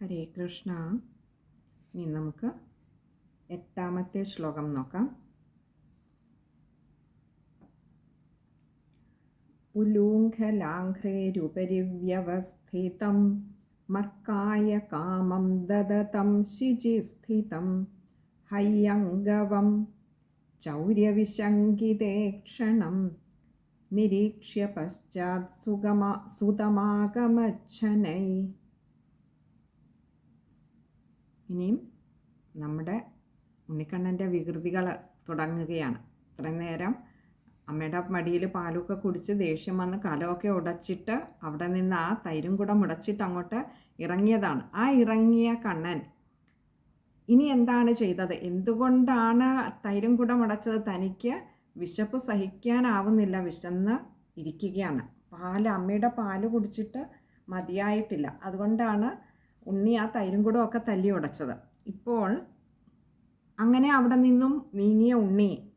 ഹരേ കൃഷ്ണ. ഇനി നമുക്ക് എട്ടാമത്തെ ശ്ലോകം നോക്കാം. ഉലൂഘലാഘ്രേരുപരി വ്യവസ്ഥിതം മർക്കായ കാമം ദദതം ശിചിസ്ഥിതം ഹയ്യംഗവം ചൗര്യവിശങ്കിതേ ക്ഷണം നിരീക്ഷ്യ പശ്ചാത് സുഗമാ സുതമാഗമച്ഛനൈ. ഇനിയും നമ്മുടെ ഉണ്ണിക്കണ്ണന്റെ വികൃതികൾ തുടങ്ങുകയാണ്. ഇത്രയും നേരം അമ്മയുടെ മടിയിൽ പാലൊക്കെ കുടിച്ച് ദേഷ്യം വന്ന് കലമൊക്കെ ഉടച്ചിട്ട് അവിടെ നിന്ന് ആ തൈരും കൂടെ മുടച്ചിട്ട് അങ്ങോട്ട് ഇറങ്ങിയതാണ്. ആ ഇറങ്ങിയ കണ്ണൻ ഇനി എന്താണ് ചെയ്തത്? എന്തുകൊണ്ടാണ് തൈരും കൂടെ മുടച്ചത്? തനിക്ക് വിശപ്പ് സഹിക്കാനാവുന്നില്ല. വിശന്ന് ഇരിക്കുകയാണ്. പാൽ അമ്മയുടെ പാൽ കുടിച്ചിട്ട് മതിയായിട്ടില്ല. അതുകൊണ്ടാണ് ഉണ്ണി ആ തൈരും കൂടെ ഒക്കെ തല്ലി ഉടച്ചത്. ഇപ്പോൾ അങ്ങനെ അവിടെ നിന്നും നീങ്ങിയ ഉണ്ണി.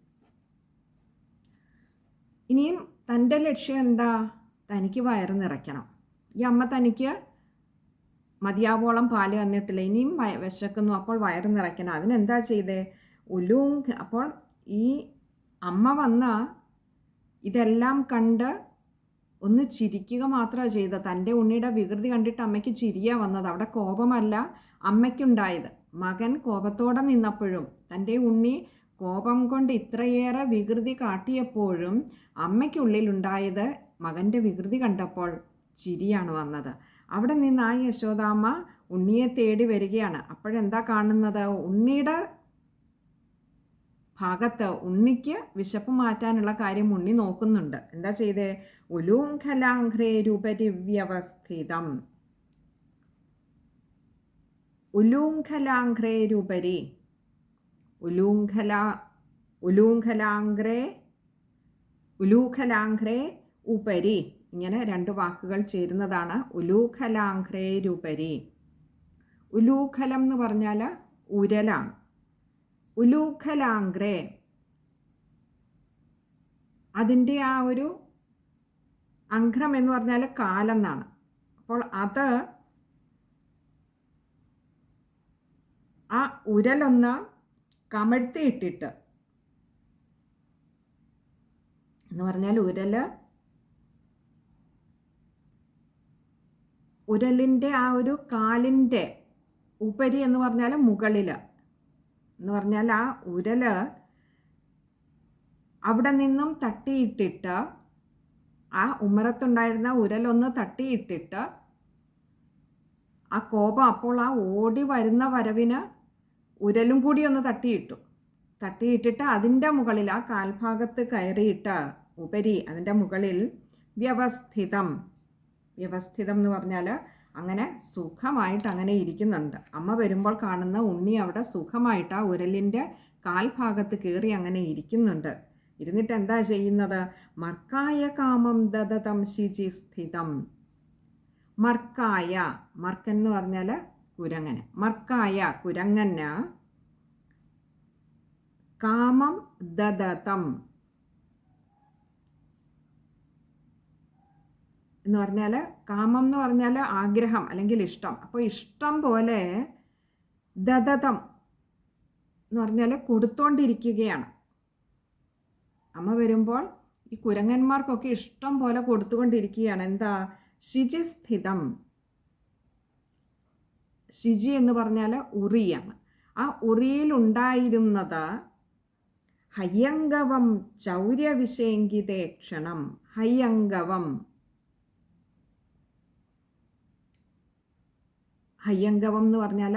ഇനിയും തന്റെ ലക്ഷ്യം എന്താ? തനിക്ക് വയറ് നിറയ്ക്കണം. ഈ അമ്മ തനിക്ക് മതിയാവോളം പാൽ തന്നിട്ടില്ല. ഇനിയും വിശക്കുന്നു. അപ്പോൾ വയറ് നിറയ്ക്കണം. അതിനെന്താ ചെയ്തേ? ഒലും അപ്പോൾ ഈ അമ്മ വന്ന ഇതെല്ലാം കണ്ട് ഒന്ന് ചിരിക്കുക മാത്രമാണ് ചെയ്തത്. തന്റെ ഉണ്ണിയുടെ വികൃതി കണ്ടിട്ട് അമ്മയ്ക്ക് ചിരിയാ വന്നത്. അവിടെ കോപമല്ല അമ്മയ്ക്കുണ്ടായത്. മകൻ കോപത്തോടെ നിന്നപ്പോഴും തന്റെ ഉണ്ണി കോപം കൊണ്ട് ഇത്രയേറെ വികൃതി കാട്ടിയപ്പോഴും അമ്മയ്ക്കുള്ളിലുണ്ടായത് മകന്റെ വികൃതി കണ്ടപ്പോൾ ചിരിയാണ് വന്നത്. അവിടെ നിന്ന് ആ യശോദാമ്മ ഉണ്ണിയെ തേടി വരികയാണ്. അപ്പോഴെന്താ കാണുന്നത്? ഉണ്ണിയുടെ ഭാഗത്ത് ഉണ്ണിക്ക് വിശപ്പ് മാറ്റാനുള്ള കാര്യം ഉണ്ണി നോക്കുന്നുണ്ട്. എന്താ ചെയ്തേ? രൂപരിവ്യവസ്ഥിതം വ്യവസ്ഥിതം ഉലൂങ്കലാഘ്രേരുപരി ഉലൂങ്കല ഉലൂങ്കലാംഗ്രേ ഉലൂഖലാംഘ്രേ ഉപരി. ഇങ്ങനെ രണ്ട് വാക്കുകൾ ചേരുന്നതാണ് ഉലൂഖലാംഘ്രേരുപരി ഉലൂഖലം എന്ന് പറഞ്ഞാൽ ഉരലാണ്. ഉലൂഖലാംഗ്രേ. അതിന്റെ ആ ഒരു അഘ്രം എന്ന് പറഞ്ഞാൽ കാലെന്നാണ്. അപ്പോൾ അത് ആ ഉരലൊന്ന് കമഴ്ത്തിയിട്ടിട്ട് എന്ന് പറഞ്ഞാൽ ഉരൽ ഉരലിന്റെ ആ ഒരു കാലിന്റെ ഉപരി എന്ന് പറഞ്ഞാൽ മുകളിൽ എന്ന് പറഞ്ഞാൽ ആ ഉരൽ അവിടെ നിന്നും തട്ടിയിട്ടിട്ട് ആ ഉമ്മറത്തുണ്ടായിരുന്ന ഉരലൊന്ന് തട്ടിയിട്ടിട്ട് ആ കോപം അപ്പോൾ ആ ഓടി വരുന്ന വരവിന് ഉരലും കൂടി ഒന്ന് തട്ടിയിട്ടു. തട്ടിയിട്ടിട്ട് അതിന്റെ മുകളിൽ ആ കാൽഭാഗത്ത് കയറിയിട്ട് ഉപരി അതിന്റെ മുകളിൽ വ്യവസ്ഥിതം. വ്യവസ്ഥിതം എന്ന് പറഞ്ഞാൽ അങ്ങനെ സുഖമായിട്ട് അങ്ങനെ ഇരിക്കുന്നുണ്ട്. അമ്മ വരുമ്പോൾ കാണുന്ന ഉണ്ണി അവിടെ സുഖമായിട്ട് ആ ഉരലിന്റെ കാൽഭാഗത്ത് കയറി അങ്ങനെ ഇരിക്കുന്നുണ്ട്. ഇരുന്നിട്ട് എന്താ ചെയ്യുന്നത്? മർക്കായ കാമം ദദതം ശിചി സ്ഥിതം. മർക്കായ മർക്കൻ എന്ന് പറഞ്ഞാൽ കുരങ്ങന്. മർക്കായ കുരങ്ങന്. കാമം ദദതം. എന്ന് പറഞ്ഞാൽ കാമം എന്ന് പറഞ്ഞാൽ ആഗ്രഹം അല്ലെങ്കിൽ ഇഷ്ടം. അപ്പോൾ ഇഷ്ടം പോലെ ദതതം എന്ന് പറഞ്ഞാൽ കൊടുത്തോണ്ടിരിക്കുകയാണ്. അമ്മ വരുമ്പോൾ ഈ കുരങ്ങന്മാർക്കൊക്കെ ഇഷ്ടം പോലെ കൊടുത്തുകൊണ്ടിരിക്കുകയാണ്. എന്താ? ശിചിസ്ഥിതം ശിജി എന്ന് പറഞ്ഞാൽ ഉറിയാണ്. ആ ഉറിയിലുണ്ടായിരുന്നത് ഹയ്യങ്കവം ചൗര്യവിശേങ്കിതേ ക്ഷണം. ഹയ്യങ്കവം ഹയ്യങ്കവം എന്ന് പറഞ്ഞാൽ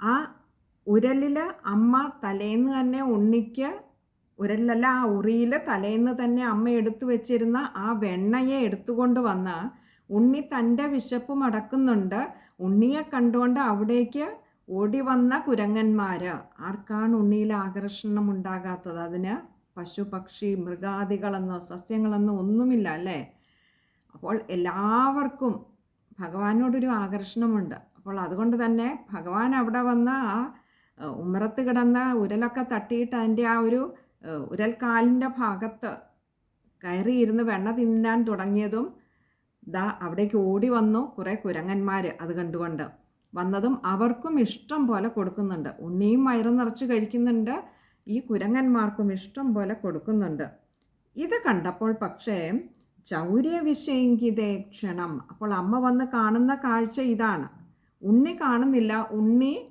ആ ഉരലിൽ അമ്മ തലേന്ന് തന്നെ ഉണ്ണിക്ക് ഉരലിലല്ല ആ ഉറിയിൽ തലേന്ന് തന്നെ അമ്മ എടുത്തു വെച്ചിരുന്ന ആ വെണ്ണയെ എടുത്തുകൊണ്ട് വന്ന് ഉണ്ണി തന്റെ വിശപ്പ് മടക്കുന്നുണ്ട്. ഉണ്ണിയെ കണ്ടുകൊണ്ട് അവിടേക്ക് ഓടി വന്ന കുരങ്ങന്മാർ ആർക്കാണ് ഉണ്ണിയിൽ ആകർഷണം ഉണ്ടാകാത്തത്? അതിന് പശു പക്ഷി മൃഗാദികളെന്നോ സസ്യങ്ങളെന്നോ ഒന്നുമില്ല അല്ലേ? അപ്പോൾ എല്ലാവർക്കും ഭഗവാനോടൊരു ആകർഷണമുണ്ട്. അപ്പോൾ അതുകൊണ്ട് തന്നെ ഭഗവാൻ അവിടെ വന്ന ആ ഉമ്മറത്ത് കിടന്ന ഉരലൊക്കെ തട്ടിയിട്ട് അതിന്റെ ആ ഒരു ഉരൽക്കാലിന്റെ ഭാഗത്ത് കയറിയിരുന്ന് വെണ്ണ തിന്നാൻ തുടങ്ങിയതും ദാ അവിടേക്ക് ഓടി വന്നു കുറേ കുരങ്ങന്മാർ അത് കണ്ടുകൊണ്ട്. വന്നതും അവർക്കും ഇഷ്ടം പോലെ കൊടുക്കുന്നുണ്ട്. ഉണ്ണിയും വയറ് നിറച്ച് കഴിക്കുന്നുണ്ട്. ഈ കുരങ്ങന്മാർക്കും ഇഷ്ടം പോലെ കൊടുക്കുന്നുണ്ട്. ഇത് കണ്ടപ്പോൾ പക്ഷേ ചൗര്യവിഷയങ്കിതേ ക്ഷണം അപ്പോൾ അമ്മ വന്ന് കാണുന്ന കാഴ്ച ഇതാണ്. ഉണ്ണി കാണുന്നില്ല. ഉണ്ണി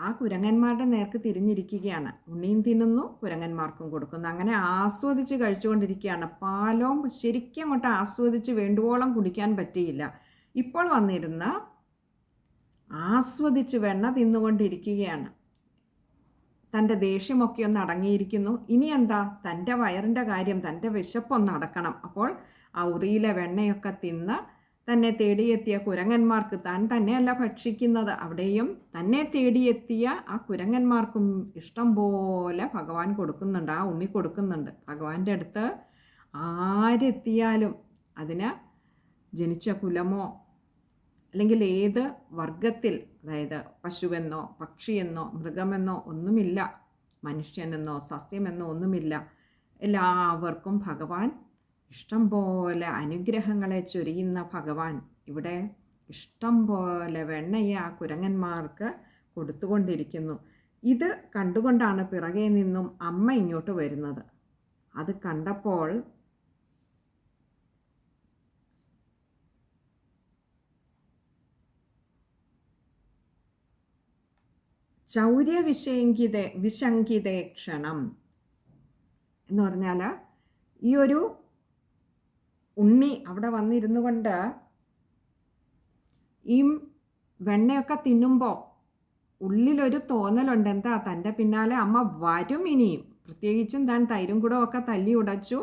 ആ കുരങ്ങന്മാരുടെ നേർക്ക് തിരിഞ്ഞിരിക്കുകയാണ്. ഉണ്ണിയും തിന്നുന്നു കുരങ്ങന്മാർക്കും കൊടുക്കുന്നു. അങ്ങനെ ആസ്വദിച്ച് കഴിച്ചുകൊണ്ടിരിക്കുകയാണ്. പാലവും ശരിക്കും അങ്ങോട്ട് ആസ്വദിച്ച് വേണ്ടുവോളം കുടിക്കാൻ പറ്റിയില്ല. ഇപ്പോൾ വന്നിരുന്ന ആസ്വദിച്ച് വെണ്ണ തിന്നുകൊണ്ടിരിക്കുകയാണ്. തന്റെ ദേഷ്യമൊക്കെ ഒന്ന് അടങ്ങിയിരിക്കുന്നു. ഇനി എന്താ? തന്റെ വയറിന്റെ കാര്യം തന്റെ വിശപ്പൊന്ന് അടക്കണം. അപ്പോൾ ആ ഉറിയിലെ വെണ്ണയൊക്കെ തിന്ന് തന്നെ തേടിയെത്തിയ കുരങ്ങന്മാർക്ക് താൻ തന്നെയല്ല ഭക്ഷിക്കുന്നത്. അവിടെയും തന്നെ തേടിയെത്തിയ ആ കുരങ്ങന്മാർക്കും ഇഷ്ടം പോലെ ഭഗവാൻ കൊടുക്കുന്നുണ്ട് ആ ഉണ്ണി കൊടുക്കുന്നുണ്ട്. ഭഗവാന്റെ അടുത്ത് ആരെത്തിയാലും അതിന് ജനിച്ച കുലമോ അല്ലെങ്കിൽ ഏത് വർഗത്തിൽ അതായത് പശുവെന്നോ പക്ഷിയെന്നോ മൃഗമെന്നോ ഒന്നുമില്ല മനുഷ്യനെന്നോ സസ്യമെന്നോ ഒന്നുമില്ല എല്ലാവർക്കും ഭഗവാൻ ഇഷ്ടം പോലെ അനുഗ്രഹങ്ങളെ ചൊരിയുന്ന ഭഗവാൻ. ഇവിടെ ഇഷ്ടം പോലെ വെണ്ണയെ ആ കുരങ്ങന്മാർക്ക് കൊടുത്തുകൊണ്ടിരിക്കുന്നു. ഇത് കണ്ടുകൊണ്ടാണ് പിറകെ നിന്നും അമ്മ ഇങ്ങോട്ട് വരുന്നത്. അത് കണ്ടപ്പോൾ ചൗര്യവിശങ്കിത വിശങ്കിതേ ക്ഷണം എന്ന് പറഞ്ഞാൽ ഈ ഒരു ഉണ്ണി അവിടെ വന്നിരുന്നു കൊണ്ട് ഈ വെണ്ണയൊക്കെ തിന്നുമ്പോൾ ഉള്ളിലൊരു തോന്നലുണ്ട്. എന്താ? തന്റെ പിന്നാലെ അമ്മ വരും ഇനിയും. പ്രത്യേകിച്ചും താൻ തൈരും കൂടെ ഒക്കെ തല്ലി ഉടച്ചു.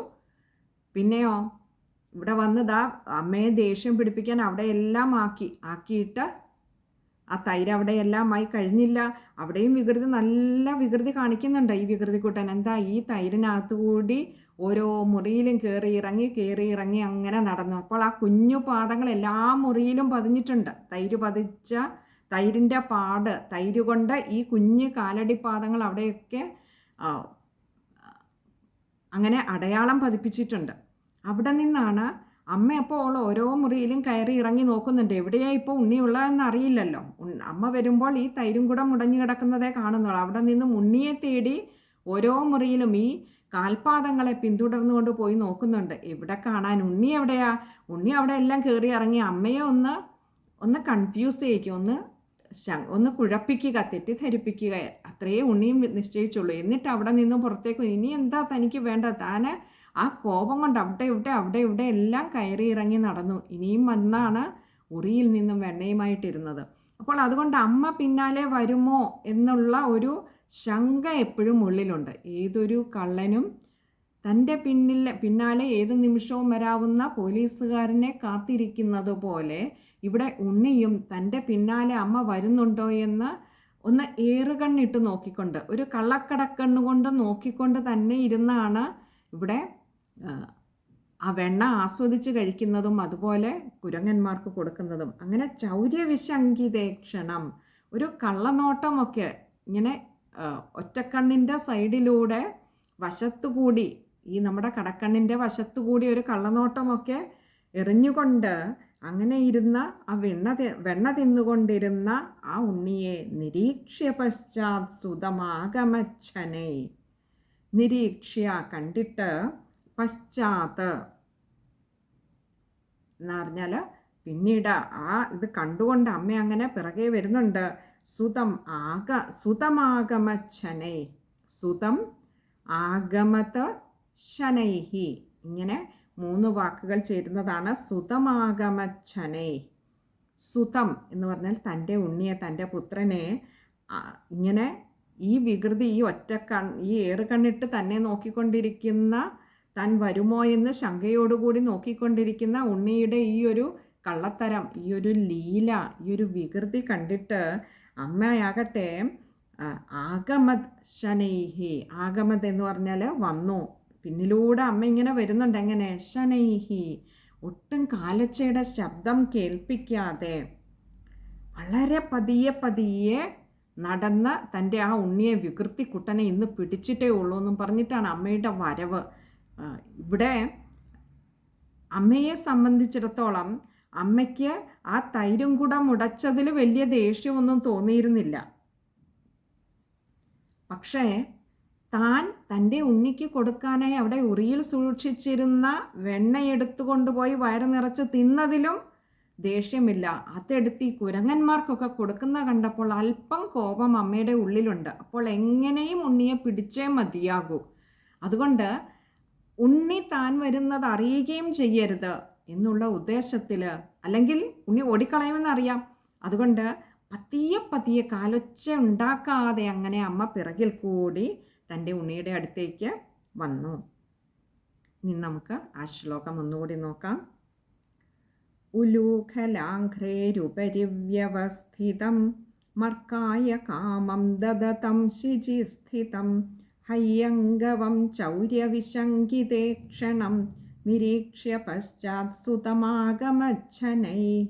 പിന്നെയോ ഇവിടെ വന്നതാ അമ്മയെ ദേഷ്യം പിടിപ്പിക്കാൻ അവിടെ എല്ലാം ആക്കി ആക്കിയിട്ട് ആ തൈര് അവിടെ എല്ലാം ആയി കഴിഞ്ഞില്ല. അവിടെയും വികൃതി നല്ല വികൃതി കാണിക്കുന്നുണ്ട് ഈ വികൃതി കൂട്ടൻ. എന്താ? ഈ തൈരിനകത്ത് കൂടി ഓരോ മുറിയിലും കയറി ഇറങ്ങി കയറി ഇറങ്ങി അങ്ങനെ നടന്നു. അപ്പോൾ ആ കുഞ്ഞു പാദങ്ങൾ എല്ലാ മുറിയിലും പതിഞ്ഞിട്ടുണ്ട്. തൈര് പതിച്ച തൈരിന്റെ പാട് തൈര് കൊണ്ട് ഈ കുഞ്ഞ് കാലടി പാദങ്ങൾ അവിടെയൊക്കെ അങ്ങനെ അടയാളം പതിപ്പിച്ചിട്ടുണ്ട്. അവിടെ നിന്നാണ് അമ്മ അപ്പോൾ ഓരോ മുറിയിലും കയറി ഇറങ്ങി നോക്കുന്നുണ്ട്. എവിടെയാണ് ഇപ്പോൾ ഉണ്ണിയുള്ളതെന്ന് അറിയില്ലല്ലോ. അമ്മ വരുമ്പോൾ ഈ തൈരും കൂടെ മുടഞ്ഞു കിടക്കുന്നതേ കാണുന്നുള്ളൂ. അവിടെ നിന്നും ഉണ്ണിയെ തേടി ഓരോ മുറിയിലും ഈ കാൽപാദങ്ങളെ പിന്തുടർന്നുകൊണ്ട് പോയി നോക്കുന്നുണ്ട്. എവിടെ കാണാൻ? ഉണ്ണി എവിടെയാ? ഉണ്ണി അവിടെ എല്ലാം കയറി ഇറങ്ങി അമ്മയെ ഒന്ന് ഒന്ന് കൺഫ്യൂസ് ചെയ്യിക്കും. ഒന്ന് ഒന്ന് കുഴപ്പിക്കുക തെറ്റിദ്ധരിപ്പിക്കുക. അത്രയേ ഉണ്ണിയും നിശ്ചയിച്ചുള്ളൂ. എന്നിട്ട് അവിടെ നിന്നും പുറത്തേക്ക് ഇനി എന്താ തനിക്ക് വേണ്ട താന് ആ കോപം കൊണ്ട് അവിടെ ഇവിടെ അവിടെ ഇവിടെ എല്ലാം കയറി ഇറങ്ങി നടന്നു. ഇനിയും വന്നാണ് ഉറിയിൽ നിന്നും വെണ്ണയുമായിട്ടിരുന്നത്. അപ്പോൾ അതുകൊണ്ട് അമ്മ പിന്നാലെ വരുമോ എന്നുള്ള ഒരു ശങ്ക എപ്പോഴും ഉള്ളിലുണ്ട്. ഏതൊരു കള്ളനും തന്റെ പിന്നിൽ പിന്നാലെ ഏത് നിമിഷവും വരാവുന്ന പോലീസുകാരനെ കാത്തിരിക്കുന്നത് പോലെ ഇവിടെ ഉണ്ണിയും തന്റെ പിന്നാലെ അമ്മ വരുന്നുണ്ടോ എന്ന് ഒന്ന് ഏറുകണ്ണിട്ട് നോക്കിക്കൊണ്ട് ഒരു കള്ളക്കടക്കണ്ണുകൊണ്ട് നോക്കിക്കൊണ്ട് തന്നെ ഇരുന്നാണ് ഇവിടെ ആ വെണ്ണ ആസ്വദിച്ച് കഴിക്കുന്നതും അതുപോലെ കുരങ്ങന്മാർക്ക് കൊടുക്കുന്നതും. അങ്ങനെ ചൗര്യവിശങ്കിതേക്ഷണം ഒരു കള്ളനോട്ടമൊക്കെ ഇങ്ങനെ ഒറ്റക്കണ്ണിന്റെ സൈഡിലൂടെ വശത്തുകൂടി ഈ നമ്മുടെ കടക്കണ്ണിന്റെ വശത്തുകൂടി ഒരു കള്ളനോട്ടമൊക്കെ എറിഞ്ഞുകൊണ്ട് അങ്ങനെ ഇരുന്ന ആ വെണ്ണ വെണ്ണ തിന്നുകൊണ്ടിരുന്ന ആ ഉണ്ണിയെ നിരീക്ഷ്യ പശ്ചാത് സുതമാകമച്ഛനെ നിരീക്ഷ്യ കണ്ടിട്ട് പശ്ചാത്ത് എന്ന് പറഞ്ഞാൽ പിന്നീട് ആ ഇത് കണ്ടുകൊണ്ട് അമ്മ അങ്ങനെ പിറകെ വരുന്നുണ്ട്. സുതം ആക സുതമാഗമ ശനൈ സുതം ആഗമത ശനൈഹി. ഇങ്ങനെ മൂന്ന് വാക്കുകൾ ചേരുന്നതാണ് സുതമാഗമ ശനൈ സുതം എന്ന് പറഞ്ഞാൽ തന്റെ ഉണ്ണിയെ തന്റെ പുത്രനെ ഇങ്ങനെ ഈ വികൃതി ഈ ഒറ്റ കൺ ഈ ഏറുകണ്ണിട്ട് തന്നെ നോക്കിക്കൊണ്ടിരിക്കുന്ന താൻ വരുമോ എന്ന് ശങ്കയോടുകൂടി നോക്കിക്കൊണ്ടിരിക്കുന്ന ഉണ്ണിയുടെ ഈ ഒരു കള്ളത്തരം ഈ ഒരു ലീല ഈ ഒരു വികൃതി കണ്ടിട്ട് അമ്മയാകട്ടെ ആഗമത് ശനൈഹി ആഗമത് എന്ന് പറഞ്ഞാൽ വന്നു. പിന്നിലൂടെ അമ്മ ഇങ്ങനെ വരുന്നുണ്ട്. എങ്ങനെ? ശനൈഹി. ഒട്ടും കാലച്ചയുടെ ശബ്ദം കേൾപ്പിക്കാതെ വളരെ പതിയെ പതിയെ നടന്ന് തന്റെ ആ ഉണ്ണിയെ വികൃതി കുട്ടനെ ഇന്ന് പിടിച്ചിട്ടേ ഉള്ളൂ എന്നും പറഞ്ഞിട്ടാണ് അമ്മയുടെ വരവ്. ഇവിടെ അമ്മയെ സംബന്ധിച്ചിടത്തോളം അമ്മയ്ക്ക് ആ തൈരും കൂടെ മുടച്ചതിൽ വലിയ ദേഷ്യമൊന്നും തോന്നിയിരുന്നില്ല. പക്ഷേ താൻ തന്റെ ഉണ്ണിക്ക് കൊടുക്കാനായി അവിടെ ഉറിയിൽ സൂക്ഷിച്ചിരുന്ന വെണ്ണ എടുത്തുകൊണ്ടുപോയി വയറ് നിറച്ച് തിന്നതിലും ദേഷ്യമില്ല. അതെടുത്ത് ഈ കുരങ്ങന്മാർക്കൊക്കെ കൊടുക്കുന്ന കണ്ടപ്പോൾ അല്പം കോപം അമ്മയുടെ ഉള്ളിലുണ്ട്. അപ്പോൾ എങ്ങനെയും ഉണ്ണിയെ പിടിച്ചേ മതിയാകൂ. അതുകൊണ്ട് ഉണ്ണി താൻ വരുന്നത് അറിയുകയും ചെയ്യരുത്. എന്നുള്ള ഉദ്ദേശത്തിൽ അല്ലെങ്കിൽ ഉണ്ണി ഓടിക്കളയുമെന്നറിയാം അതുകൊണ്ട് പതിയെ പതിയെ കാലൊച്ച ഉണ്ടാക്കാതെ അങ്ങനെ അമ്മ പിറകിൽ കൂടി തന്റെ ഉണ്ണിയുടെ അടുത്തേക്ക് വന്നു. ഇനി നമുക്ക് ആ ശ്ലോകം ഒന്നുകൂടി നോക്കാം. ഉലൂഖലാഘ്രേരുപരിവ്യവസ്ഥിതം മർക്കായ കാമം ദദതം ശിചിസ്ഥിതം ഹയ്യംഗവം ചൗര്യവിശങ്കിതേ ക്ഷണം നിരീക്ഷ്യ പശ്ചാത് സുതമാഗമച്ഛനൈ.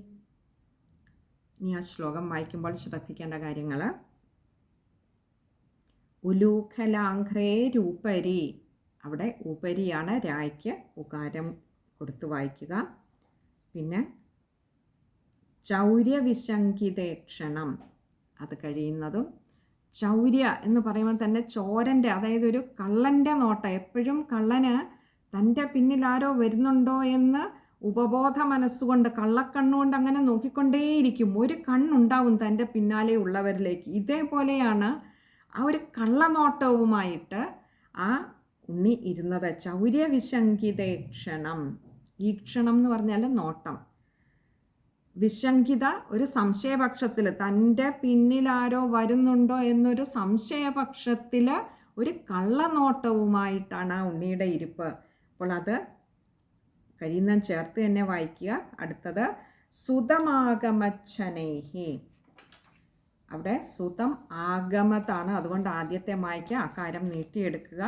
ഇനി ആ ശ്ലോകം വായിക്കുമ്പോൾ ശ്രദ്ധിക്കേണ്ട കാര്യങ്ങൾ. ഉലൂഖലാഘ്രേ രൂപരി. അവിടെ ഉപരിയാണ് രായ്ക്ക് ഉകാരം കൊടുത്ത് വായിക്കുക. പിന്നെ ചൗര്യവിശങ്കിതേക്ഷണം അത് കഴിയുന്നതും ചൗര്യ എന്ന് പറയുമ്പോൾ തന്നെ ചോരന്റെ അതായത് ഒരു കള്ളന്റെ നോട്ടം. എപ്പോഴും കള്ളന് തന്റെ പിന്നിൽ ആരോ വരുന്നുണ്ടോ എന്ന് ഉപബോധ മനസ്സുകൊണ്ട് കള്ളക്കണ്ണുകൊണ്ട് അങ്ങനെ നോക്കിക്കൊണ്ടേയിരിക്കും. ഒരു കണ്ണുണ്ടാവും തന്റെ പിന്നാലെ ഉള്ളവരിലേക്ക്. ഇതേപോലെയാണ് ആ ഒരു കള്ളനോട്ടവുമായിട്ട് ആ ഉണ്ണി ഇരുന്നത്. ചൗര്യവിശങ്കിതേക്ഷണം. ഈ ക്ഷണം എന്ന് പറഞ്ഞാൽ നോട്ടം. വിശങ്കിത ഒരു സംശയപക്ഷത്തിൽ തന്റെ പിന്നിലാരോ വരുന്നുണ്ടോ എന്നൊരു സംശയപക്ഷത്തിൽ ഒരു കള്ളനോട്ടവുമായിട്ടാണ് ആ ഉണ്ണിയുടെ ഇരിപ്പ്. അപ്പോൾ അത് കഴിയുന്ന ചേർത്ത് തന്നെ വായിക്കുക. അടുത്തത് സുതമാഗമച്ഛനേഹി അവിടെ സുതം ആഗമതാണ് അതുകൊണ്ട് ആദ്യത്തെ വായിക്കുക അക്കാരം നീട്ടിയെടുക്കുക.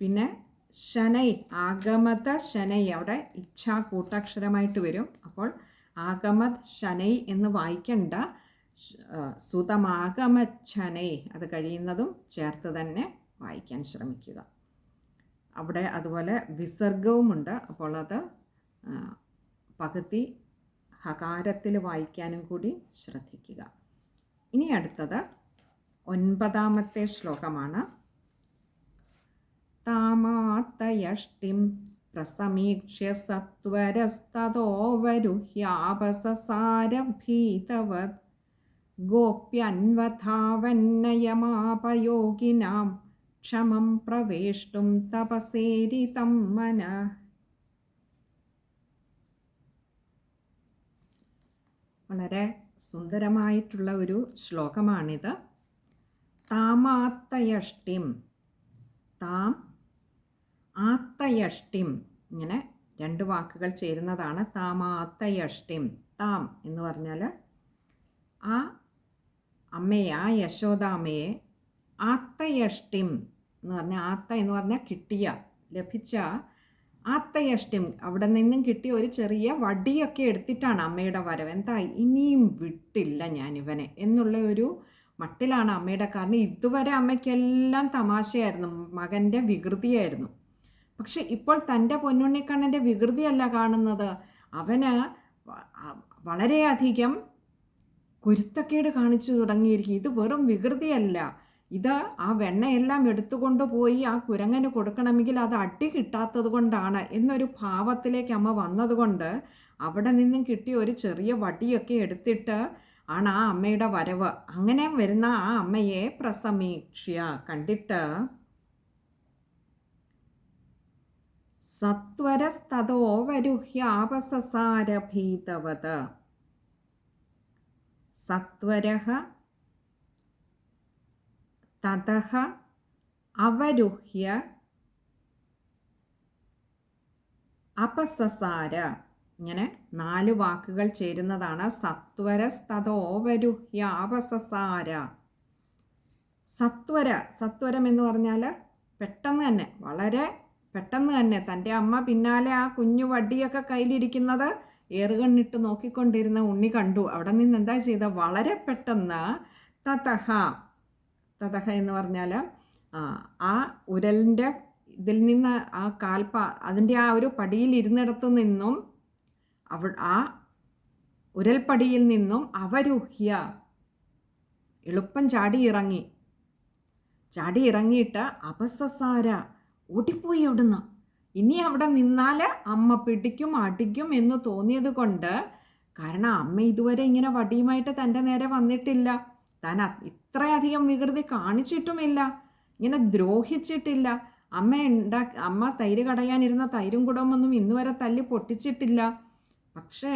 പിന്നെ ശനൈ ആഗമത ശനൈ അവിടെ ഇച്ഛാ കൂട്ടക്ഷരമായിട്ട് വരും. അപ്പോൾ ആഗമത് ശനൈ എന്ന് വായിക്കണ്ട. സുതമാഗമച്ഛനൈ അത് കഴിയുന്നതും ചേർത്ത് തന്നെ വായിക്കാൻ ശ്രമിക്കുക. അവിടെ അതുപോലെ വിസർഗവുമുണ്ട്. അപ്പോൾ അത് പകുതി ഹകാരത്തിൽ വായിക്കാനും കൂടി ശ്രദ്ധിക്കുക. ഇനി അടുത്തത് ഒൻപതാമത്തെ ശ്ലോകമാണ്. താമാത്തയഷ്ടിം പ്രസമീക്ഷ്യ സത്വരസ്തതോവരുഹ്യാപസസാരഭീതവത് ഗോപ്യന്വധാവന്നയമാപയോഗിനാം ക്ഷമം പ്രവേഷ്ടും തപസേരിതം മന. വളരെ സുന്ദരമായിട്ടുള്ള ഒരു ശ്ലോകമാണിത്. താമാത്തയഷ്ടിം. താം ആത്തയഷ്ടിം. ഇങ്ങനെ രണ്ട് വാക്കുകൾ ചേരുന്നതാണ്. താമാത്തയഷ്ടിം. താം എന്ന് പറഞ്ഞാൽ ആ അമ്മയെ ആ യശോദാമ്മയെ ആത്തയഷ്ടിം എന്ന് പറഞ്ഞാൽ ആത്ത എന്ന് പറഞ്ഞാൽ കിട്ടിയ ലഭിച്ച ആത്തയഷ്ടം. അവിടെ നിന്നും കിട്ടിയ ഒരു ചെറിയ വടിയൊക്കെ എടുത്തിട്ടാണ് അമ്മയുടെ വരവ്. എന്താ ഇനിയും വിട്ടില്ല ഞാൻ ഇവനെ എന്നുള്ള ഒരു മട്ടിലാണ് അമ്മയുടെ കാരണം. ഇതുവരെ അമ്മയ്ക്കെല്ലാം തമാശയായിരുന്നു. മകന്റെ വികൃതിയായിരുന്നു. പക്ഷെ ഇപ്പോൾ തന്റെ പൊന്നുണ്ണിക്കണ്ണന്റെ വികൃതിയല്ല കാണുന്നത്. അവന് വളരെയധികം കുരുത്തക്കേട് കാണിച്ചു തുടങ്ങിയിരിക്കും. ഇത് വെറും വികൃതിയല്ല. ഇത് ആ വെണ്ണയെല്ലാം എടുത്തുകൊണ്ട് പോയി ആ കുരങ്ങന് കൊടുക്കണമെങ്കിൽ അത് അടി കിട്ടാത്തത് കൊണ്ടാണ് എന്നൊരു ഭാവത്തിലേക്ക് അമ്മ വന്നതുകൊണ്ട് അവിടെ നിന്നും കിട്ടിയ ഒരു ചെറിയ വടിയൊക്കെ എടുത്തിട്ട് ആണ് ആ അമ്മയുടെ വരവ്. അങ്ങനെ വരുന്ന ആ അമ്മയെ പ്രസമീക്ഷ്യ കണ്ടിട്ട് സത്വരസ്തതോവരുഹ്യാപസസാരഭീതവത് സത്വരഃ തതഃ അവരുഹ്യ അപസസാര. ഇങ്ങനെ നാല് വാക്കുകൾ ചേരുന്നതാണ്. സത്വരസ്തതോവരുഹ്യ അപസസാര. സത്വര സത്വരം എന്ന് പറഞ്ഞാൽ പെട്ടെന്ന് തന്നെ വളരെ പെട്ടെന്ന് തന്നെ തന്റെ അമ്മ പിന്നാലെ ആ കുഞ്ഞു വടിയൊക്കെ കയ്യിലിരിക്കുന്നത് ഏറുകണ്ണിട്ട് നോക്കിക്കൊണ്ടിരുന്ന ഉണ്ണി കണ്ടു. അവിടെ നിന്ന് എന്താ ചെയ്ത വളരെ പെട്ടെന്ന് തതഹ തതഹ എന്ന് പറഞ്ഞാൽ ആ ഉരലിന്റെ ഇതിൽ നിന്ന് ആ കാൽപ്പ അതിന്റെ ആ ഒരു പടിയിൽ ഇരുന്നിടത്തു നിന്നും അവ ആ ഉരൽപ്പടിയിൽ നിന്നും അവരുഹ്യ എളുപ്പം ചാടി ഇറങ്ങി. ചാടി ഇറങ്ങിയിട്ട് അപസസാര ഓടിപ്പോയി അവിടുന്ന്. ഇനി അവിടെ നിന്നാൽ അമ്മ പിടിക്കും അടിക്കും എന്ന് തോന്നിയത് കൊണ്ട് കാരണം അമ്മ ഇതുവരെ ഇങ്ങനെ വടിയുമായിട്ട് തന്റെ നേരെ വന്നിട്ടില്ല. താൻ ഇത്രയധികം വികൃതി കാണിച്ചിട്ടുമില്ല. ഇങ്ങനെ ദ്രോഹിച്ചിട്ടില്ല. അമ്മ ഉണ്ടാ അമ്മ തൈര് കടയാനിരുന്ന തൈരും കുടമൊന്നും ഇന്ന് വരെ തല്ലി പൊട്ടിച്ചിട്ടില്ല. പക്ഷേ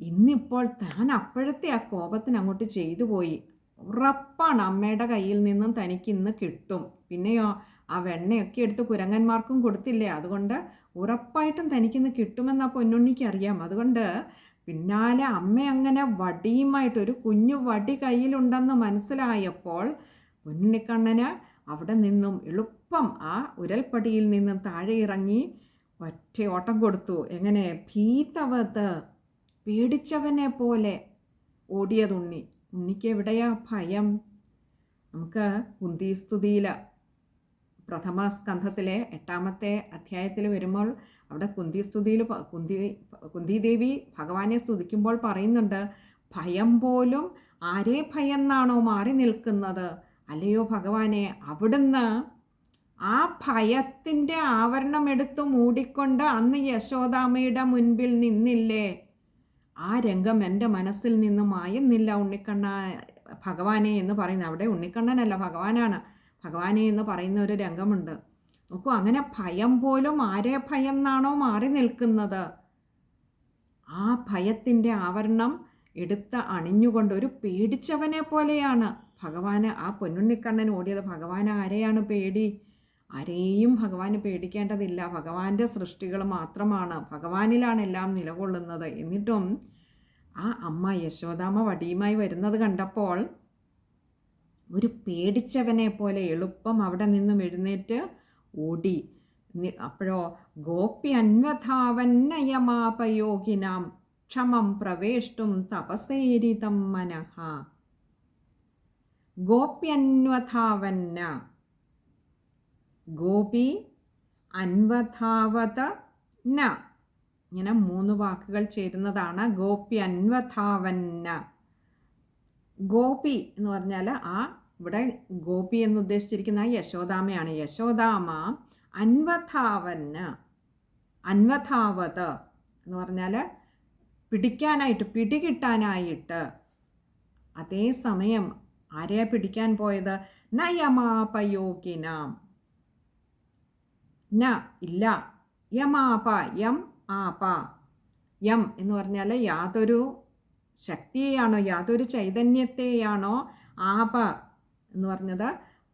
ഇന്നിപ്പോൾ താൻ അപ്പോഴത്തെ ആ കോപത്തിന് അങ്ങോട്ട് ചെയ്തു പോയി. ഉറപ്പാണ് അമ്മയുടെ കയ്യിൽ നിന്നും തനിക്ക് ഇന്ന് കിട്ടും. പിന്നെയോ ആ വെണ്ണയൊക്കെ എടുത്ത് കുരങ്ങന്മാർക്കും കൊടുത്തില്ലേ? അതുകൊണ്ട് ഉറപ്പായിട്ടും തനിക്കിന്ന് കിട്ടുമെന്ന് ആ പൊന്നുണ്ണിക്ക് അറിയാം. അതുകൊണ്ട് പിന്നാലെ അമ്മ അങ്ങനെ വടിയുമായിട്ട് ഒരു കുഞ്ഞു വടി കയ്യിലുണ്ടെന്ന് മനസ്സിലായപ്പോൾ പൊന്നുണ്ണിക്കണ്ണന് അവിടെ നിന്നും എളുപ്പം ആ ഉരൽപ്പടിയിൽ നിന്നും താഴെ ഇറങ്ങി ഒറ്റ ഓട്ടം കൊടുത്തു. എങ്ങനെ? ഭീതവത് പേടിച്ചവനെ പോലെ ഓടിയതുണ്ണി ഉണ്ണിക്ക് എവിടെയാ ഭയം? നമുക്ക് കുന്തിസ്തുതിയിൽ പ്രഥമ സ്കന്ധത്തിലെ എട്ടാമത്തെ അധ്യായത്തിൽ വരുമ്പോൾ അവിടെ കുന്തി സ്തുതിയിൽ കുന്തി കുന്തിദേവി ഭഗവാനെ സ്തുതിക്കുമ്പോൾ പറയുന്നുണ്ട് ഭയം പോലും ആരെ ഭയന്നാണോ മാറി നിൽക്കുന്നത്? അല്ലയോ ഭഗവാനെ അവിടുന്ന് ആ ഭയത്തിന്റെ ആവരണം എടുത്തു മൂടിക്കൊണ്ട് അന്ന് യശോദാമയുടെ മുൻപിൽ നിന്നില്ലേ? ആ രംഗം എന്റെ മനസ്സിൽ നിന്ന് മായുന്നില്ല ഉണ്ണിക്കണ്ണ ഭഗവാനെ എന്ന് പറയുന്നത്. അവിടെ ഉണ്ണിക്കണ്ണനല്ല ഭഗവാനാണ്. ഭഗവാനെ എന്ന് പറയുന്ന ഒരു രംഗമുണ്ട്. നോക്കൂ അങ്ങനെ ഭയം പോലും ആരെ ഭയം എന്നാണോ മാറി നിൽക്കുന്നത്? ആ ഭയത്തിന്റെ ആവരണം എടുത്ത് അണിഞ്ഞുകൊണ്ട് ഒരു പേടിച്ചവനെ പോലെയാണ്. ഭഗവാന് ആ പൊന്നുണ്ണിക്കണ്ണൻ ഓടിയത് ഭഗവാൻ ആരെയാണ് പേടി? ആരെയും ഭഗവാന് പേടിക്കേണ്ടതില്ല. ഭഗവാന്റെ സൃഷ്ടികൾ മാത്രമാണ്. ഭഗവാനിലാണ് എല്ലാം നിലകൊള്ളുന്നത്. എന്നിട്ടും ആ അമ്മ യശോദാമ്മ വടിയുമായി വരുന്നത് കണ്ടപ്പോൾ ഒരു പേടിച്ചവനെ പോലെ എളുപ്പം അവിടെ നിന്നും എഴുന്നേറ്റ് ഓടി. അപ്പോഴോ ഗോപി അന്വധാവന്നയമാപയോഗിനാം ക്ഷമം പ്രവേഷ്ടും തപസേരിതം മനഃ. ഗോപ്യന്വധാവന്ന ഗോപി അൻവധാവത ന. ഇങ്ങനെ മൂന്ന് വാക്കുകൾ ചേരുന്നതാണ് ഗോപി അന്വധാവന്ന. ഗോപി എന്ന് പറഞ്ഞാൽ ആ ഇവിടെ ഗോപി എന്ന് ഉദ്ദേശിച്ചിരിക്കുന്ന യശോദാമയാണ്. യശോദാമ അൻവധാവന് അൻവധാവത് എന്ന് പറഞ്ഞാൽ പിടിക്കാനായിട്ട് പിടികിട്ടാനായിട്ട്. അതേസമയം ആരെയാ പിടിക്കാൻ പോയത്? നയമാപയോഗിനാം. ന ഇല്ല. യമാപ യം ആപ. യം എന്ന് പറഞ്ഞാൽ യാതൊരു ശക്തിയെയാണോ യാതൊരു ചൈതന്യത്തെയാണോ ആപ എന്ന് പറഞ്ഞത്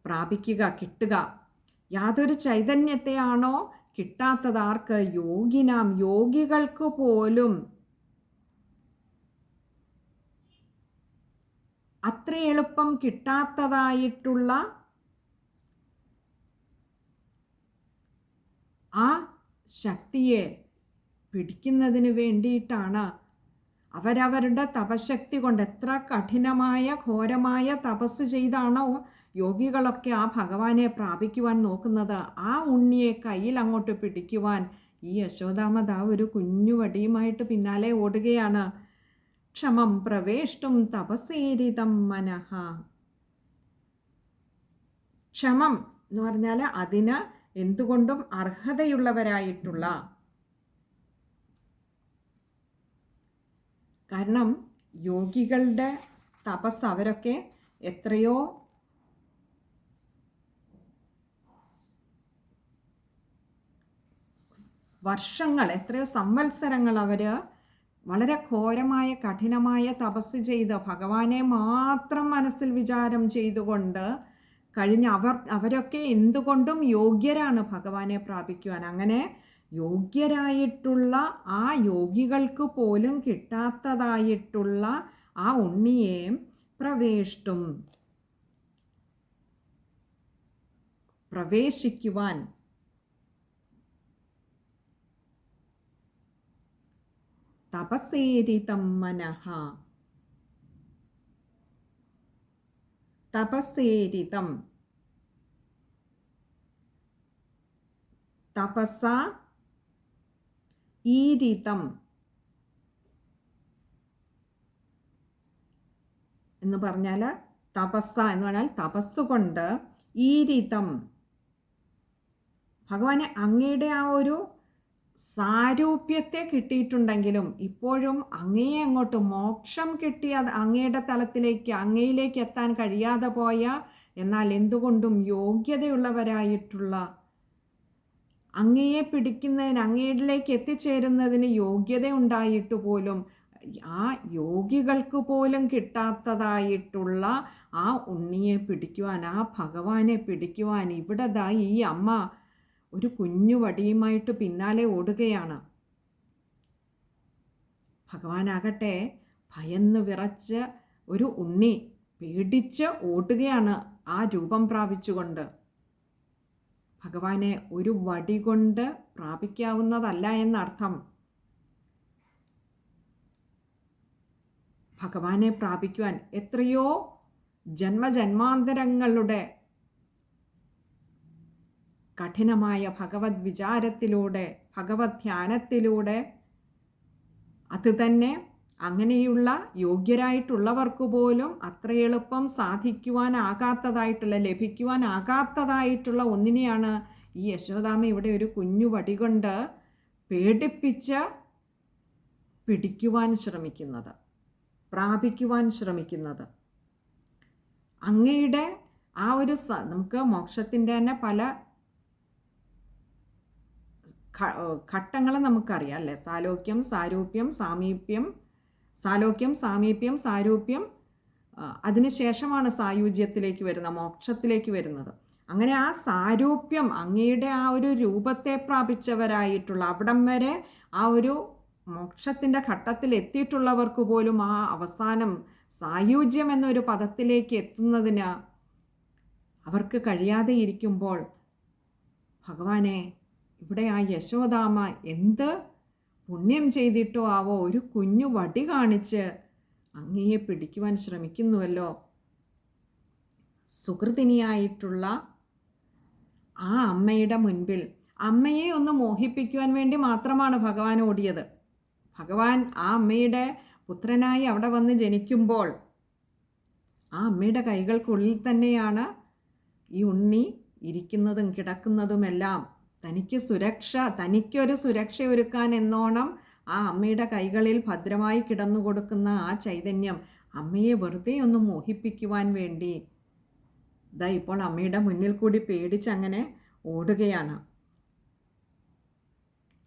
പ്രാപിക്കുക കിട്ടുക. യാതൊരു ചൈതന്യത്തെയാണോ കിട്ടാത്തത് ആർക്ക്? യോഗിനാം യോഗികൾക്ക് പോലും. അത്ര എളുപ്പം കിട്ടാത്തതായിട്ടുള്ള ആ ശക്തിയെ പിടിക്കുന്നതിന് വേണ്ടിയിട്ടാണ് അവരവരുടെ തപശക്തി കൊണ്ട് എത്ര കഠിനമായ ഘോരമായ തപസ് ചെയ്താണോ യോഗികളൊക്കെ ആ ഭഗവാനെ പ്രാപിക്കുവാൻ നോക്കുന്നത്. ആ ഉണ്ണിയെ കയ്യിൽ അങ്ങോട്ട് പിടിക്കുവാൻ ഈ യശോദാമത ഒരു കുഞ്ഞുവടിയുമായിട്ട് പിന്നാലെ ഓടുകയാണ്. ക്ഷമം പ്രവേഷ്ടും തപസേരിതം മനഃ. ക്ഷമം എന്ന് പറഞ്ഞാൽ അതിന് എന്തുകൊണ്ടും അർഹതയുള്ളവരായിട്ടുള്ള കാരണം യോഗികളുടെ തപസ് അവരൊക്കെ എത്രയോ വർഷങ്ങൾ എത്രയോ സംവത്സരങ്ങൾ അവർ വളരെ ഘോരമായ കഠിനമായ തപസ് ചെയ്ത് ഭഗവാനെ മാത്രം മനസ്സിൽ വിചാരം ചെയ്തുകൊണ്ട് കഴിഞ്ഞ അവർ അവരൊക്കെ എന്തുകൊണ്ടും യോഗ്യരാണ് ഭഗവാനെ പ്രാപിക്കുവാൻ. അങ്ങനെ യോഗ്യരായിട്ടുള്ള ആ യോഗികൾക്ക് പോലും കിട്ടാത്തതായിട്ടുള്ള ആ ഉണ്ണിയെ പ്രവേഷ്ടും. പ്രവേശിക്കുവാൻ. തപസേരിതം മനഃ. തപസേരിതം തപസ ഈരിതം എന്ന് പറഞ്ഞാൽ തപസ്സ എന്ന് പറഞ്ഞാൽ തപസ്സുകൊണ്ട് ഈരിതം. ഭഗവാനെ അങ്ങയുടെ ആ ഒരു സാരൂപ്യത്തെ കിട്ടിയിട്ടുണ്ടെങ്കിലും ഇപ്പോഴും അങ്ങയെ അങ്ങോട്ട് മോക്ഷം കിട്ടിയ അങ്ങയുടെ തലത്തിലേക്ക് അങ്ങയിലേക്ക് എത്താൻ കഴിയാതെ പോയ എന്നാൽ എന്തുകൊണ്ടും യോഗ്യതയുള്ളവരായിട്ടുള്ള അങ്ങയെ പിടിക്കുന്നതിന് അങ്ങയിലേക്ക് എത്തിച്ചേരുന്നതിന് യോഗ്യത ഉണ്ടായിട്ട് പോലും ആ യോഗികൾക്ക് പോലും കിട്ടാത്തതായിട്ടുള്ള ആ ഉണ്ണിയെ പിടിക്കുവാൻ ആ ഭഗവാനെ പിടിക്കുവാൻ ഇവിടെ ദാ ഈ അമ്മ ഒരു കുഞ്ഞു വടിയുമായിട്ട് പിന്നാലെ ഓടുകയാണ്. ഭഗവാനാകട്ടെ ഭയന്ന് വിറച്ച് ഒരു ഉണ്ണി പേടിച്ച് ഓടുകയാണ് ആ രൂപം പ്രാപിച്ചുകൊണ്ട്. ഭഗവാനെ ഒരു വടി കൊണ്ട് പ്രാപിക്കാവുന്നതല്ല എന്നർത്ഥം. ഭഗവാനെ പ്രാപിക്കുവാൻ എത്രയോ ജന്മജന്മാന്തരങ്ങളുടെ കഠിനമായ ഭഗവത് വിചാരത്തിലൂടെ ഭഗവത് ധ്യാനത്തിലൂടെ അത് തന്നെ അങ്ങനെയുള്ള യോഗ്യരായിട്ടുള്ളവർക്ക് പോലും അത്ര എളുപ്പം സാധിക്കുവാനാകാത്തതായിട്ടുള്ള ലഭിക്കുവാനാകാത്തതായിട്ടുള്ള ഒന്നിനെയാണ് ഈ യശോദാമ ഇവിടെ ഒരു കുഞ്ഞു വടി കൊണ്ട് പേടിപ്പിച്ച് പിടിക്കുവാൻ ശ്രമിക്കുന്നത് പ്രാപിക്കുവാൻ ശ്രമിക്കുന്നത്. അങ്ങയുടെ ആ ഒരു നമുക്ക് മോക്ഷത്തിന്റെ തന്നെ പല ഘട്ടങ്ങൾ നമുക്കറിയാം അല്ലേ? സാലോക്യം സാരൂപ്യം സാമീപ്യം സാലോക്യം സാമീപ്യം സാരൂപ്യം അതിനുശേഷമാണ് സായുജ്യത്തിലേക്ക് വരുന്ന മോക്ഷത്തിലേക്ക് വരുന്നത്. അങ്ങനെ ആ സാരൂപ്യം അങ്ങയുടെ ആ ഒരു രൂപത്തെ പ്രാപിച്ചവരായിട്ടുള്ള അവിടം വരെ ആ ഒരു മോക്ഷത്തിന്റെ ഘട്ടത്തിൽ എത്തിയിട്ടുള്ളവർക്ക് പോലും ആ അവസാനം സായുജ്യം എന്നൊരു പദത്തിലേക്ക് എത്തുന്നതിന് അവർക്ക് കഴിയാതെ ഇരിക്കുമ്പോൾ ഭഗവാനെ ഇവിടെ ആ യശോദാമ എന്ത് പുണ്യം ചെയ്തിട്ടോ ആവോ? ഒരു കുഞ്ഞു വടി കാണിച്ച് അങ്ങയെ പിടിക്കുവാൻ ശ്രമിക്കുന്നുവല്ലോ. സുഹൃതിനിയായിട്ടുള്ള ആ അമ്മയുടെ മുൻപിൽ അമ്മയെ ഒന്ന് മോഹിപ്പിക്കുവാൻ വേണ്ടി മാത്രമാണ് ഭഗവാൻ ഓടിയത്. ഭഗവാൻ ആ അമ്മയുടെ പുത്രനായി അവിടെ വന്ന് ജനിക്കുമ്പോൾ ആ അമ്മയുടെ കൈകൾക്കുള്ളിൽ തന്നെയാണ് ഈ ഉണ്ണി ഇരിക്കുന്നതും കിടക്കുന്നതുമെല്ലാം. തനിക്ക് സുരക്ഷ തനിക്കൊരു സുരക്ഷ ഒരുക്കാൻ എന്നോണം ആ അമ്മയുടെ കൈകളിൽ ഭദ്രമായി കിടന്നു കൊടുക്കുന്ന ആ ചൈതന്യം അമ്മയെ വെറുതെ ഒന്ന് മോഹിപ്പിക്കുവാൻ വേണ്ടി. ഇതാ ഇപ്പോൾ അമ്മയുടെ മുന്നിൽ കൂടി പേടിച്ചങ്ങനെ ഓടുകയാണ്.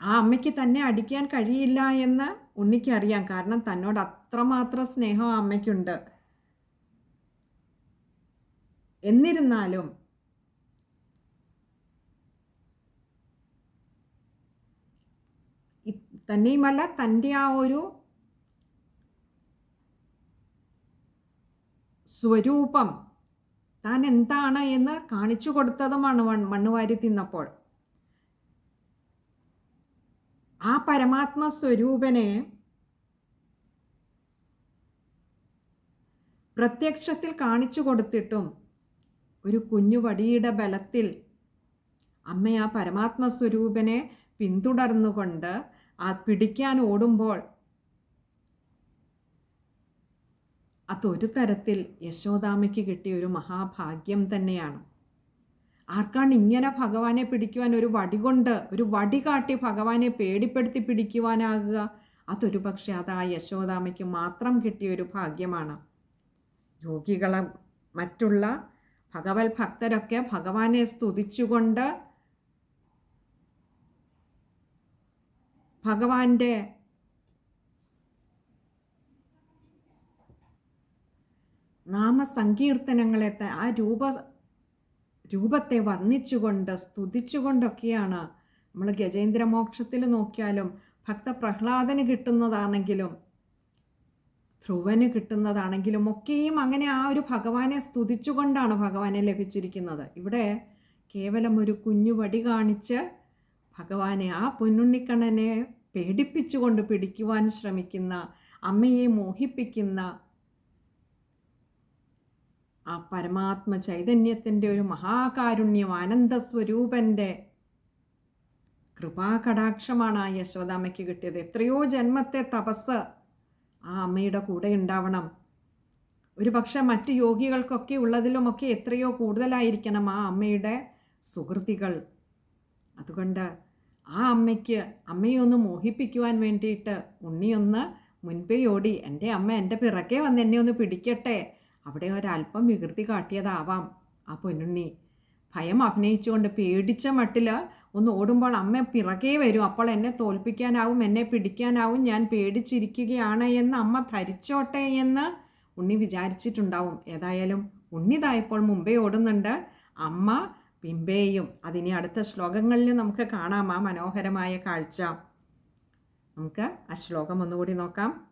ആ അമ്മയ്ക്ക് തന്നെ അടിക്കാൻ കഴിയില്ല എന്ന് ഉണ്ണിക്കറിയാം. കാരണം തന്നോട് അത്രമാത്രം സ്നേഹം അമ്മയ്ക്കുണ്ട്. എന്നിരുന്നാലും തന്നെയുമല്ല തന്റെ ആ ഒരു സ്വരൂപം താൻ എന്താണ് എന്ന് കാണിച്ചു കൊടുത്തതുമാണ് മണ്ണുവാരി തിന്നപ്പോൾ. ആ പരമാത്മ സ്വരൂപനെ പ്രത്യക്ഷത്തിൽ കാണിച്ചു കൊടുത്തിട്ടും ഒരു കുഞ്ഞു വടിയുടെ ബലത്തിൽ അമ്മ ആ പരമാത്മ സ്വരൂപനെ പിന്തുടർന്നുകൊണ്ട് ആ പിടിക്കാൻ ഓടുമ്പോൾ അതൊരു തരത്തിൽ യശോദാമയ്ക്ക് കിട്ടിയ ഒരു മഹാഭാഗ്യം തന്നെയാണ്. ആർക്കാണ് ഇങ്ങനെ ഭഗവാനെ പിടിക്കുവാൻ ഒരു വടി കൊണ്ട് ഒരു വടി കാട്ടി ഭഗവാനെ പേടിപ്പെടുത്തി പിടിക്കുവാനാകുക? അതൊരു പക്ഷെ അത് ആ യശോദാമയ്ക്ക് മാത്രം കിട്ടിയ ഒരു ഭാഗ്യമാണ്. യോഗികളെ മറ്റുള്ള ഭഗവത് ഭക്തരൊക്കെ ഭഗവാനെ സ്തുതിച്ചുകൊണ്ട് ഭഗവാന്റെ നാമസങ്കീർത്തനങ്ങളെ ആ രൂപ രൂപത്തെ വർണിച്ചുകൊണ്ട് സ്തുതിച്ചുകൊണ്ടൊക്കെയാണ് നമ്മൾ ഗജേന്ദ്രമോക്ഷത്തിൽ നോക്കിയാലും ഭക്ത പ്രഹ്ലാദന് കിട്ടുന്നതാണെങ്കിലും ധ്രുവന് കിട്ടുന്നതാണെങ്കിലും ഒക്കെയും അങ്ങനെ ആ ഒരു ഭഗവാനെ സ്തുതിച്ചുകൊണ്ടാണ് ഭഗവാനെ ലഭിച്ചിരിക്കുന്നത്. ഇവിടെ കേവലം ഒരു കുഞ്ഞു വടി കാണിച്ച് ഭഗവാനെ ആ പൊന്നുണ്ണിക്കണ്ണനെ പേടിപ്പിച്ചുകൊണ്ട് പിടിക്കുവാൻ ശ്രമിക്കുന്ന അമ്മയെ മോഹിപ്പിക്കുന്ന ആ പരമാത്മ ചൈതന്യത്തിന്റെ ഒരു മഹാകാരുണ്യം ആനന്ദസ്വരൂപന്റെ കൃപാകടാക്ഷമാണ് ആ യശോദാമ്മയ്ക്ക് കിട്ടിയത്. എത്രയോ ജന്മത്തെ തപസ് ആ അമ്മയുടെ കൂടെ ഉണ്ടാവണം. ഒരു പക്ഷെ മറ്റ് യോഗികൾക്കൊക്കെ ഉള്ളതിലുമൊക്കെ എത്രയോ കൂടുതലായിരിക്കണം ആ അമ്മയുടെ സുഹൃത്തികൾ. അതുകൊണ്ട് ആ അമ്മയ്ക്ക് അമ്മയെ ഒന്ന് മോഹിപ്പിക്കുവാൻ വേണ്ടിയിട്ട് ഉണ്ണിയൊന്ന് മുൻപേ ഓടി എന്റെ അമ്മ എന്റെ പിറകെ വന്ന് എന്നെ ഒന്ന് പിടിക്കട്ടെ. അവിടെ ഒരല്പം വികൃതി കാട്ടിയതാവാം. ആ പൊന്നുണ്ണി ഭയം അഭിനയിച്ചുകൊണ്ട് പേടിച്ച മട്ടിൽ ഒന്ന് ഓടുമ്പോൾ അമ്മ പിറകെ വരും. അപ്പോൾ എന്നെ തോൽപ്പിക്കാനാവും എന്നെ പിടിക്കാനാവും. ഞാൻ പേടിച്ചിരിക്കുകയാണ് എന്ന് അമ്മ ധരിച്ചോട്ടെ എന്ന് ഉണ്ണി വിചാരിച്ചിട്ടുണ്ടാവും. ഏതായാലും ഉണ്ണിതായപ്പോൾ മുമ്പേ ഓടുന്നുണ്ട്. അമ്മ പിമ്പേയും. അതിനെ അടുത്ത ശ്ലോകങ്ങളിൽ നമുക്ക് കാണാം ആ മനോഹരമായ കാഴ്ച. നമുക്ക് ആ ശ്ലോകം ഒന്നുകൂടി നോക്കാം.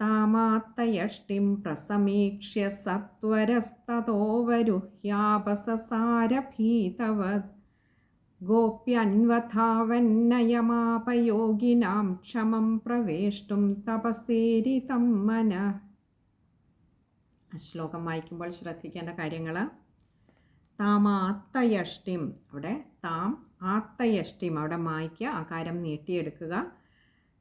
താമാത്തയഷ്ടിം പ്രസമീക്ഷ്യ സത്വരസ്തതോവരുഹ്യാപസസാരഭീതവത് ഗോപ്യന്വധാവന്നയമാപയോഗിനാം ക്ഷമം പ്രവേഷ്ടും തപസേരിതം മന. ശ്ലോകം വായിക്കുമ്പോൾ ശ്രദ്ധിക്കേണ്ട കാര്യങ്ങൾ താമാത്തയഷ്ടിം അവിടെ താം ആത്തയഷ്ടിം. അവിടെ മായ്ക്കുക ആകാരം നീട്ടിയെടുക്കുക.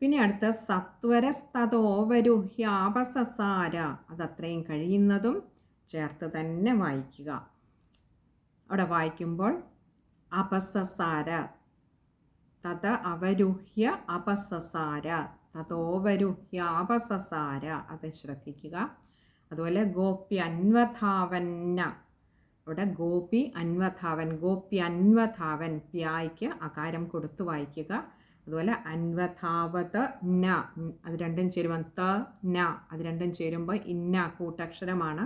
പിന്നെ അടുത്ത സത്വരസ്തതോവരുഹ്യാപസസാര അതത്രയും കഴിയുന്നതും ചേർത്ത് തന്നെ വായിക്കുക. അവിടെ വായിക്കുമ്പോൾ അപസസാര. തത അവരുഹ്യ അപസസാര. തതോവരുഹ്യ അപസസാര അത് ശ്രദ്ധിക്കുക. അതുപോലെ ഗോപി അവിടെ ഗോപി അന്വധാവൻ ഗോപി അന്വധാവൻ പ്യായ്ക്ക് അകാരം കൊടുത്തു വായിക്കുക. അതുപോലെ അൻവധാവത് ന അത് രണ്ടും ചേരുമ്പോൾ ത ന അത് രണ്ടും ചേരുമ്പോൾ ഇന്ന കൂട്ടക്ഷരമാണ്.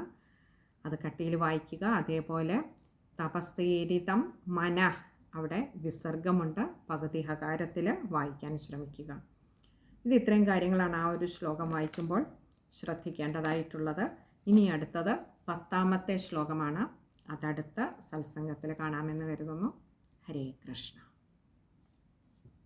അത് കട്ടിയിൽ വായിക്കുക. അതേപോലെ തപസ്സേരിതം മന അവിടെ വിസർഗമുണ്ട്. പകുതി ഹകാരത്തിൽ വായിക്കാൻ ശ്രമിക്കുക. ഇത് ഇത്രയും കാര്യങ്ങളാണ് ആ ഒരു ശ്ലോകം വായിക്കുമ്പോൾ ശ്രദ്ധിക്കേണ്ടതായിട്ടുള്ളത്. ഇനി അടുത്തത് പത്താമത്തെ ശ്ലോകമാണ്. അതടുത്ത സത്സംഗത്തിൽ കാണാമെന്ന് കരുതുന്നു. ഹരേ കൃഷ്ണ.